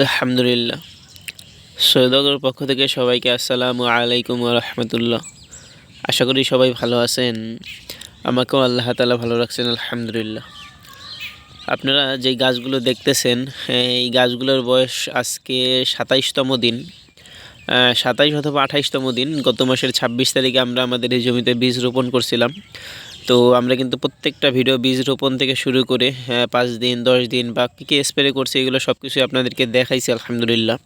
আলহামদুলিল্লাহ। সৈয়দগর পক্ষ থেকে সবাইকে আসসালামু আলাইকুম রহমতুল্লাহ। আশা করি সবাই ভালো আছেন। আমাকেও আল্লাহ তালা ভালো রাখছেন, আলহামদুলিল্লাহ। আপনারা যেই গাছগুলো দেখতেছেন এই গাছগুলোর বয়স আজকে সাতাইশতম দিন। সাতাইশ অথবা আঠাইশতম দিন। গত মাসের ছাব্বিশ তারিখে আমরা আমাদের এই জমিতে বীজ রোপণ করছিলাম। তো আমরা কিন্তু প্রত্যেকটা ভিডিও বীজ রোপণ থেকে শুরু করে পাঁচ দিন, দশ দিন বা কী কী স্প্রে করছে এগুলো সব কিছুই আপনাদেরকে দেখাইছি, আলহামদুলিল্লাহ।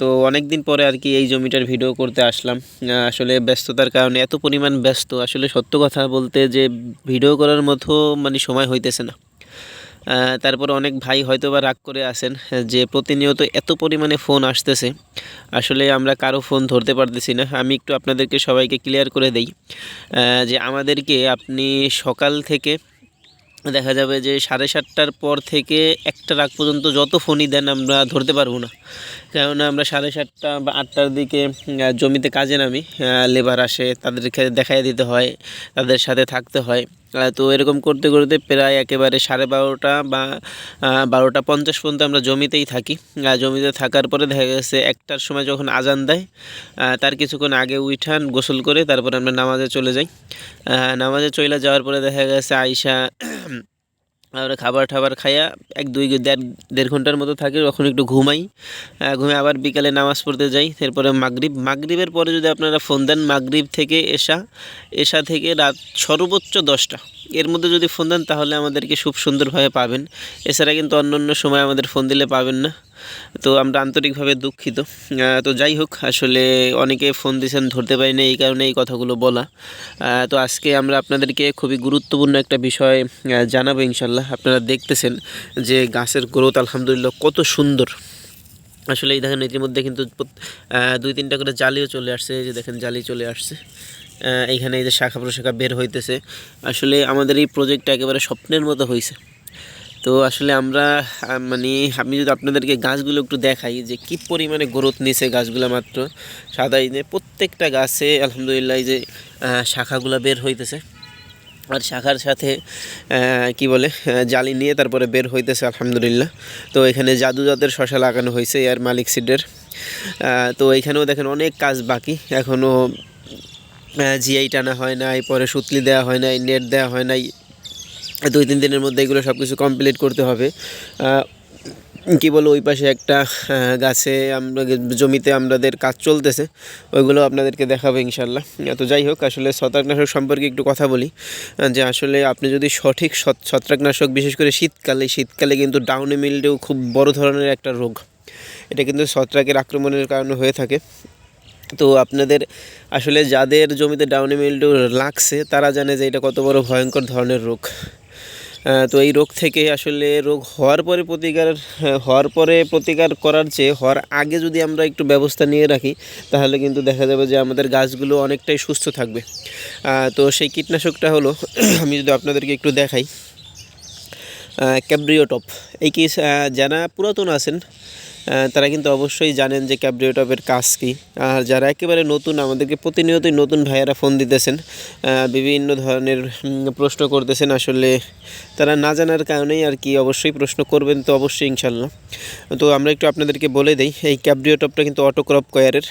তো অনেক দিন পরে আর কি এই জমিটার ভিডিও করতে আসলাম। আসলে ব্যস্ততার কারণে এত পরিমাণ ব্যস্ত। আসলে সত্য কথা বলতে যে ভিডিও করার মতো মানে সময় হইতেছে না। তারপর অনেক ভাই হয়তো বা রাগ করে আসেন যে প্রতিনিয়ত এত পরিমাণে ফোন আসতেছে। আসলে আমরা কারও ফোন ধরতে পারতেছি না। আমি একটু আপনাদেরকে সবাইকে ক্লিয়ার করে দেই যে আমাদেরকে আপনি সকাল থেকে দেখা যাবে যে সাড়ে সাতটার পর থেকে একটা রাগ পর্যন্ত যত ফোনই দেন আমরা ধরতে পারব না। কেননা আমরা সাড়ে সাতটা বা আটটার দিকে জমিতে কাজে নামি লেবার আসে, তাদেরকে দেখাই দিতে হয়, তাদের সাথে থাকতে হয়। তো এরকম করতে করতে প্রায় একেবারে সাড়ে বারোটা বা বারোটা পঞ্চাশ পর্যন্ত আমরা জমিতেই থাকি। জমিতে থাকার পরে দেখা গেছে একটার সময় যখন আজান দেয় তার কিছুক্ষণ আগে উঠান গোসল করে তারপরে আমরা নামাজে চলে যাই। নামাজে চলে যাওয়ার পরে দেখা গেছে আইসা আমরা খাবার ঠাবার খাইয়া এক দুই দেড় দেড় ঘণ্টার মতো থাকি, তখন একটু ঘুমাই। ঘুমে আবার বিকালে নামাজ পড়তে যাই, তারপরে মাগরীব। মাগরীবের পরে যদি আপনারা ফোন দেন, মাগরীব থেকে এসা এসা থেকে রাত সর্বোচ্চ দশটা। এর মধ্যে যদি ফোন দেন, তাহলে আমাদেরকে খুব সুন্দরভাবে পাবেন। এছাড়া কিন্তু অন্য অন্য সময় আমাদের ফোন দিলে পাবেন না। তো আমরা আন্তরিকভাবে দুঃখিত। তো যাই হোক, আসলে অনেকে ফোন দিয়েছেন, ধরতে পারি না, এই কারণে এই কথাগুলো বলা। তো আজকে আমরা আপনাদেরকে খুবই গুরুত্বপূর্ণ একটা বিষয় জানাব ইনশাল্লাহ আপনারা দেখতেছেন যে গাছের গ্রোথ আলহামদুলিল্লাহ কত সুন্দর। আসলে এই দেখেন, ইতিমধ্যে কিন্তু দুই তিনটা করে জালিও চলে আসছে। এই যে দেখেন, জালি চলে আসছে। এইখানে এই যে শাখা প্রশাখা বের হইতেছে। আসলে আমাদের এই প্রজেক্টটা একেবারে স্বপ্নের মতো হয়েছে তো আসলে আমরা মানে আমি যদি আপনাদেরকে গাছগুলো একটু দেখাই যে কী পরিমাণে গ্রোথ নিছে গাছগুলো মাত্র সাদা দিনে প্রত্যেকটা গাছে আলহামদুলিল্লাহ এই যে শাখাগুলো বের হইতেছে। আর শাখার সাথে কি বলে জালি নিয়ে তারপরে বের হইতেছে আলহামদুলিল্লাহ। তো এখানে জাদু জাতের শশা লাগানো হয়েছে এয়ার মালিক সিডের। তো এইখানেও দেখেন অনেক কাজ বাকি। এখনও জিআই টানা হয় নাই, পরে সুতলি দেওয়া হয় নাই নেট দেওয়া হয় নাই, দুই, তিন দিনের মধ্যে এগুলো সব কিছু কমপ্লিট করতে হবে। কি বলো ওই পাশে একটা গাছে আমরা, জমিতে আমাদের কাজ চলতেছে, ওইগুলো আপনাদেরকে দেখাবো ইনশাল্লাহ তো যাই হোক, আসলে ছত্রাকনাশক সম্পর্কে একটু কথা বলি যে আসলে আপনি যদি সঠিক ছত্রাকনাশক, বিশেষ করে শীতকালে শীতকালে কিন্তু ডাউনে মিলডেও খুব বড় ধরনের একটা রোগ। এটা কিন্তু ছত্রাকের আক্রমণের কারণে হয়ে থাকে। তো আপনাদের আসলে যাদের জমিতে ডাউনি মিলডু লাগছে, তারা জানে যে এটা কত বড় ভয়ঙ্কর ধরনের রোগ। তো এই রোগ থেকে আসলে রোগ হওয়ার পরে প্রতিকার হওয়ার পরে প্রতিকার করার চেয়ে, হওয়ার আগে যদি আমরা একটু ব্যবস্থা নিয়ে রাখি, তাহলে কিন্তু দেখা যাবে যে আমাদের গাছগুলো অনেকটাই সুস্থ থাকবে। তো সেই কীটনাশকটা হলো, আমি যদি আপনাদেরকে একটু দেখাই। ক্যাব্রিওটপ। এই কি যারা পুরাতন আছেন তারা কিন্তু অবশ্যই জানেন যে ক্যাবরিওটপের কাজ কী। আর যারা একেবারে নতুন, আমাদেরকে প্রতিনিয়তই নতুন ভাইয়ারা ফোন দিতেছেন বিভিন্ন ধরনের প্রশ্ন করতেছেন, আসলে তারা না জানার কারণেই আর কি অবশ্যই প্রশ্ন করবেন তো অবশ্যই ইনশাল্লাহ। তো আমরা একটু আপনাদেরকে বলে দিই, এই ক্যাবরিওটপটা কিন্তু অটোক্রপ কয়ারের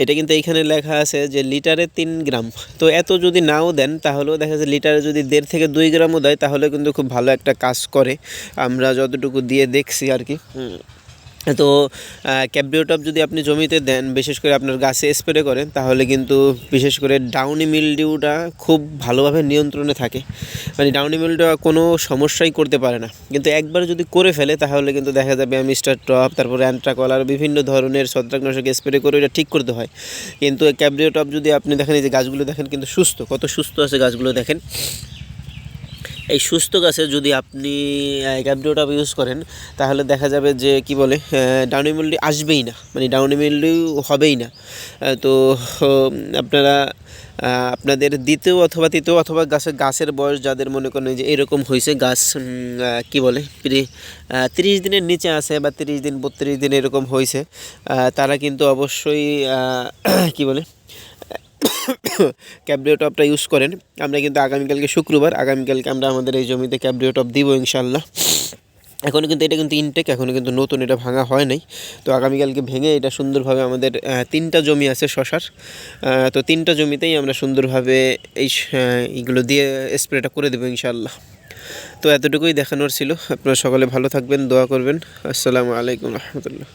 এটা কিন্তু এইখানে লেখা আছে যে লিটারে তিন গ্রাম। তো এত যদি নাও দেন, তাহলেও দেখা যাচ্ছে লিটারে যদি দেড় থেকে দুই গ্রামও দেয়, তাহলে কিন্তু খুব ভালো একটা কাজ করে। আমরা যতটুকু দিয়ে দেখছি আর কি। তো ক্যাব্রিওটপ যদি আপনি জমিতে দেন, বিশেষ করে আপনার গাছে স্প্রে করেন, তাহলে কিন্তু বিশেষ করে ডাউনি মিলডিউটা খুব ভালোভাবে নিয়ন্ত্রণে থাকে। মানে ডাউনি মিলডিউ কোনো সমস্যাই করতে পারে না। কিন্তু একবার যদি করে ফেলে, তাহলে কিন্তু দেখা যাবে মিস্টার টপ তারপরে অ্যান্ট্রাকল আর বিভিন্ন ধরনের ছত্রাকনাশক স্প্রে করে এটা ঠিক করতে হয়। কিন্তু ক্যাব্রিওটপ যদি আপনি দেখেন, এই যে গাছগুলো দেখেন, কিন্তু সুস্থ, কত সুস্থ আছে গাছগুলো দেখেন। এই সুস্থ গাছে যদি আপনি ক্যাবডিওটা ইউজ করেন, তাহলে দেখা যাবে যে কি বলে ডাউনি মিল্ডি আসবেই না। মানে ডাউনি মিল্ডি হবেই না। তো আপনারা আপনাদের দ্বিতীয় অথবা তৃতীয় অথবা গাছের গাছের বয়স যাদের মনে করেন যে এরকম হয়েছে, গাছ কি বলে তিরিশ দিনের নিচে আছে বা তিরিশ দিন, বত্রিশ দিন এরকম হয়েছে তারা কিন্তু অবশ্যই কি বলে ক্যাব্রিও টপটা ইউজ করেন। আমরা কিন্তু আগামীকালকে শুক্রবার, আগামীকালকে আমরা আমাদের এই জমিতে ক্যাব্রিও টপ দিব ইনশাল্লাহ এখনও কিন্তু এটা কিন্তু ইনটেক এখনও কিন্তু নতুন, এটা ভাঙা হয় নাই। তো আগামীকালকে ভেঙে এটা সুন্দরভাবে আমাদের তিনটা জমি আছে শশার। তো তিনটা জমিতেই আমরা সুন্দরভাবে এই এইগুলো দিয়ে স্প্রেটা করে দেবো ইনশাআল্লাহ। তো এতটুকুই দেখানোর ছিল। আপনারা সকলে ভালো থাকবেন, দোয়া করবেন। আসসালামু আলাইকুম রহমতুল্লাহ।